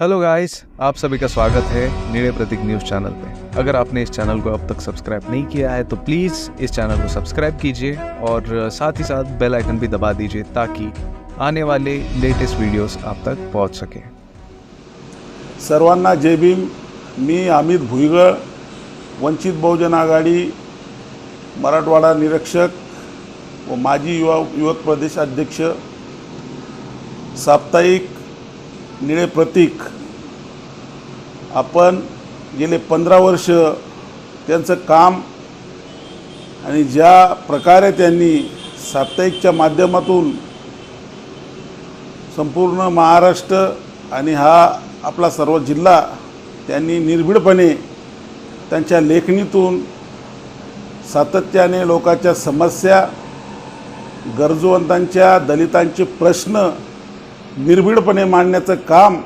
Hello guys आप सभी का स्वागत है निर्णय प्रतीक न्यूज़ चैनल पे। अगर आपने इस चैनल को अब तक सब्सक्राइब नहीं किया है तो प्लीज़ इस चैनल को सब्सक्राइब कीजिए और साथ ही साथ बेल आइकन भी दबा दीजिए ताकि आने वाले लेटेस्ट वीडियोस आप तक पहुँच सके। सर्वांना जय भीम। मी अमित भुईगळ, वंचित बहुजन आघाडी, मराठवाडा निरीक्षक व माजी युवा युवक प्रदेश अध्यक्ष, साप्ताहिक निळे प्रतीक. आपण गेले पंधरा वर्ष त्यांचं काम आणि ज्या प्रकारे त्यांनी साप्ताहिकच्या माध्यमातून संपूर्ण महाराष्ट्र आणि हा आपला सर्व जिल्हा त्यांनी निर्भीडपणे त्यांच्या लेखणीतून सातत्याने लोकांच्या समस्या गरजूवंतांच्या दलितांचे प्रश्न निर्भीडपणे मांडण्याचं काम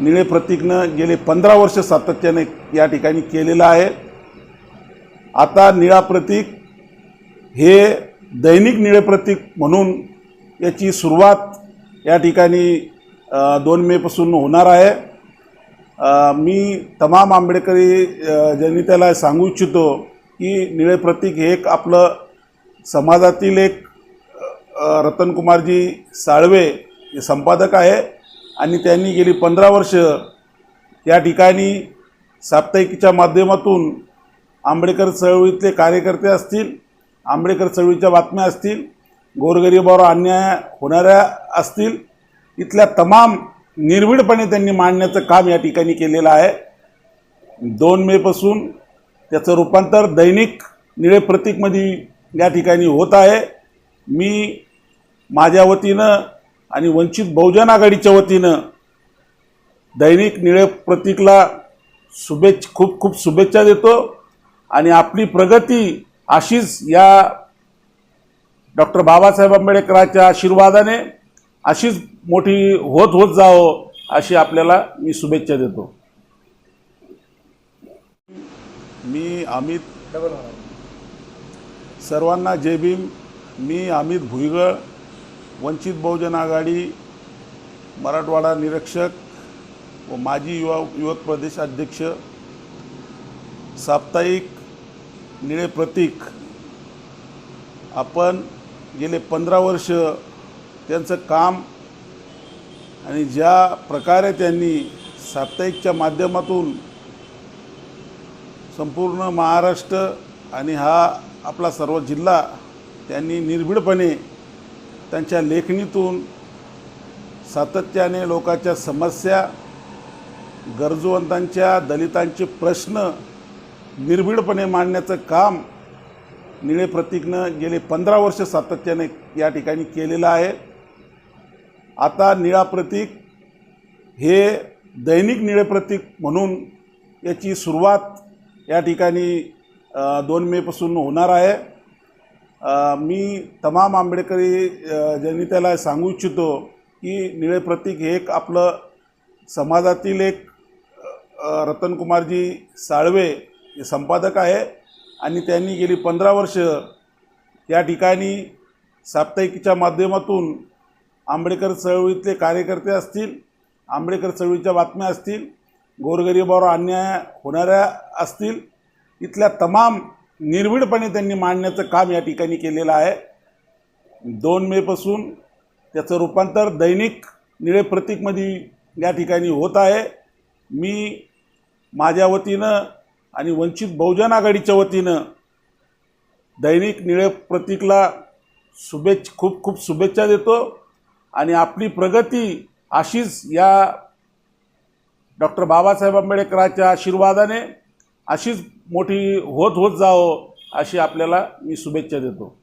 निळे प्रतीकनं गेले पंधरा वर्ष सातत्याने या ठिकाणी केलेलं आहे. आता निळा प्रतीक हे दैनिक निळे प्रतीक म्हणून याची सुरुवात या ठिकाणी दोन मेपासून होणार आहे. मी तमाम आंबेडकरी जनतेला सांगू इच्छितो की निळे प्रतीक हे एक आपलं समाजातील एक रतनकुमारजी साळवे संपादक आहे आणि त्यांनी गेली पंधरा वर्ष या ठिकाणी साप्ताहिकीच्या माध्यमातून आंबेडकर चळवळीतले कार्यकर्ते असतील आंबेडकर चळवळीच्या बातम्या असतील गोरगरिबावर अन्याय होणाऱ्या असतील इथल्या तमाम निर्भीडपणे त्यांनी मांडण्याचं काम या ठिकाणी केलेलं आहे. दोन मेपासून त्याचं रूपांतर दैनिक निळे प्रतीकमध्ये या ठिकाणी होत आहे. मी माझ्या वतीनं आणि वंचित बहुजन आघाडीच्या वतीनं दैनिक निळे प्रतीकला शुभेच्छ खूप खूप शुभेच्छा देतो. आणि आपली प्रगती अशीच या डॉक्टर बाबासाहेब आंबेडकरांच्या आशीर्वादाने अशीच मोठी होत होत जावं अशी आपल्याला मी शुभेच्छा देतो. मी अमित सर्वांना जय भीम. मी अमित भुईगळ. वंचित बहुजन आघाडी मराठवाडा निरीक्षक व माजी युवा युवक प्रदेश अध्यक्ष साप्ताहिक निळे प्रतीक आपण गेले पंधरा वर्ष त्यांचं काम आणि ज्या प्रकारे त्यांनी साप्ताहिकच्या माध्यमातून संपूर्ण महाराष्ट्र आणि हा आपला सर्व जिल्हा त्यांनी निर्भीडपणे त्यांच्या लेखणीतून सातत्याने लोकांच्या समस्या गरजूवंतांच्या दलितांचे प्रश्न निर्भीडपणे मांडण्याचं काम निळे प्रतीकनं गेले पंधरा वर्ष सातत्याने या ठिकाणी केलेलं आहे. आता निळा प्रतीक हे दैनिक निळे प्रतीक म्हणून याची सुरुवात या ठिकाणी दोन मेपासून होणार आहे. मी तमाम आंबेडकरी जनतेला सांगू इच्छितो की निळे प्रतीक हे एक आपलं समाजातील एक रतनकुमारजी साळवे हे संपादक आहे आणि त्यांनी गेली पंधरा वर्ष या ठिकाणी साप्ताहिकीच्या माध्यमातून आंबेडकर चळवळीतले कार्यकर्ते असतील आंबेडकर चळवळीच्या बातम्या असतील गोरगरिबावर अन्याय होणाऱ्या असतील इथल्या तमाम निर्भीडपणे त्यांनी मांडण्याचं काम या ठिकाणी केलेलं आहे. दोन मेपासून त्याचं रूपांतर दैनिक निळे प्रतीकमध्ये या ठिकाणी होत आहे. मी माझ्या वतीनं आणि वंचित बहुजन आघाडीच्या वतीनं दैनिक निळे प्रतीकला शुभेच्छ खूप खूप शुभेच्छा देतो. आणि आपली प्रगती अशीच या डॉक्टर बाबासाहेब आंबेडकरांच्या आशीर्वादाने अशीच मोठी होत होत जावं अशी आपल्याला मी शुभेच्छा देतो.